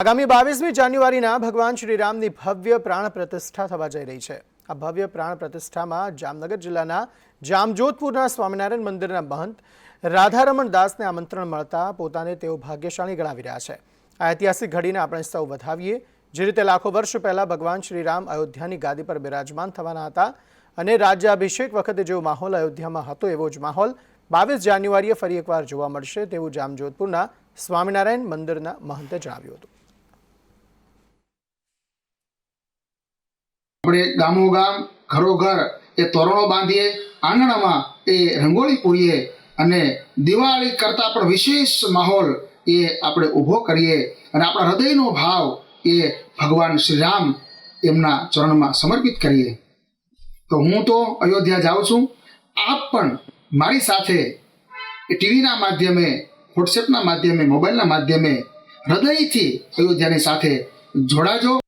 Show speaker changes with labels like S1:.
S1: આગામી બાવીસમી જાન્યુઆરીના ભગવાન શ્રીરામની ભવ્ય પ્રાણ પ્રતિષ્ઠા થવા જઈ રહી છે. આ ભવ્ય પ્રાણ પ્રતિષ્ઠામાં જામનગર જિલ્લાના જામજોધપુરના સ્વામિનારાયણ મંદિરના મહંત રાધારમણ દાસને આમંત્રણ મળતા પોતાને તેઓ ભાગ્યશાળી ગણાવી રહ્યા છે. આ ઐતિહાસિક ઘડીને આપણે સૌ વધાવીએ. જે રીતે લાખો વર્ષ પહેલા ભગવાન શ્રીરામ અયોધ્યાની ગાદી પર બિરાજમાન થવાના હતા અને રાજ્યાભિષેક વખતે જેવો માહોલ અયોધ્યામાં હતો, એવો જ માહોલ બાવીસ જાન્યુઆરીએ ફરી એકવાર જોવા મળશે તેવું જામજોધપુરના સ્વામિનારાયણ મંદિરના મહંતે જણાવ્યું હતું.
S2: આપણે ગામો ગામ, ઘરો ઘર એ તોરણો બાંધીએ, આંગણામાં એ રંગોળી પૂરીએ અને દિવાળી કરતાં પણ વિશેષ માહોલ એ આપણે ઊભો કરીએ અને આપણા હૃદયનો ભાવ એ ભગવાન શ્રીરામ એમના ચરણમાં સમર્પિત કરીએ. તો હું તો અયોધ્યા જાઉં છું. આપ પણ મારી સાથે ટીવીના માધ્યમે, વોટ્સએપના માધ્યમે, મોબાઈલના માધ્યમે હૃદયથી અયોધ્યાની સાથે જોડાજો.